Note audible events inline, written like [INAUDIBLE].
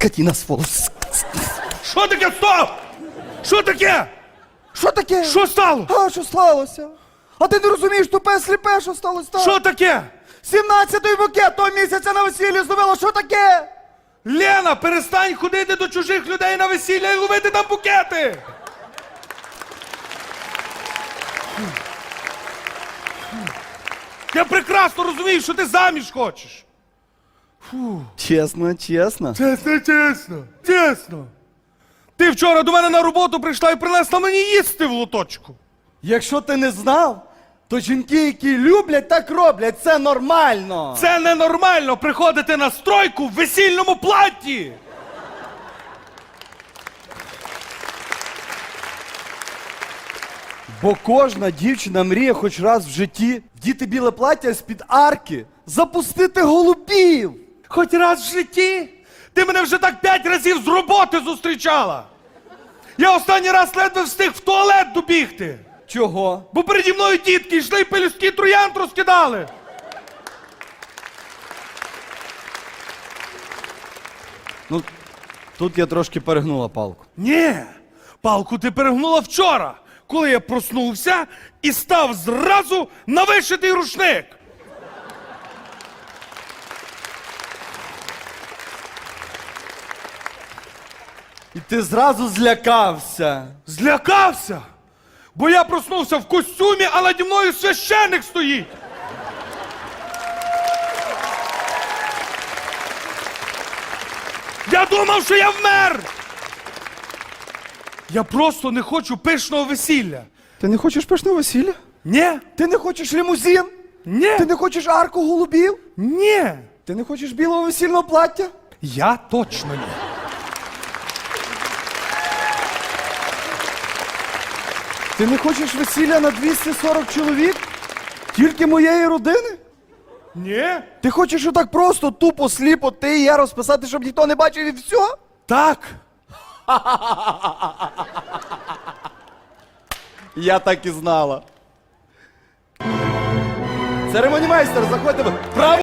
Скотіна сволоч. Що таке? Стоп! Що таке? Що таке? Що стало? А, що сталося? А ти не розумієш, тупе сліпе, що сталося? Що таке? 17-й букет того місяця на весіллі здобило, що таке? Лена, перестань ходити до чужих людей на весілля і ловити там букети. Я прекрасно розумію, що ти заміж хочеш. Чесно, чесно. Чесно, чесно, чесно. Ти вчора до мене на роботу прийшла і принесла мені їсти в лоточку. Якщо ти не знав, то жінки, які люблять, так роблять. Це нормально. Це ненормально приходити на стройку в весільному платі. Бо кожна дівчина мріє хоч раз в житті вдіти біле плаття з-під арки, запустити голубів. Хоч раз в житті. Ти мене вже так п'ять разів з роботи зустрічала. Я останній раз ледве встиг в туалет добігти. Чого? Бо переді мною дітки йшли і пелюстки троянд розкидали. Ну, тут я трошки перегнула палку. Ні, палку ти перегнула вчора, коли я проснувся і став зразу на вишитий рушник. І ти зразу злякався. Злякався, бо я проснувся в костюмі, а наді мною священик стоїть. Я думав, що я вмер. Я просто не хочу пишного весілля. Ти не хочеш пишного весілля? Ні, Ти не хочеш лімузин? ні, Ти не хочеш арку голубів? ні. Ти не хочеш білого весільного плаття? Я точно ні. Ти не хочеш весілля на 240 чоловік? Тільки моєї родини? Ні? Ти хочеш отак просто, тупо, сліпо, ти і я розписати, щоб ніхто не бачив і все? Так. [LAUGHS] Я так і знала. Церемонімейстер, заходьте. Право!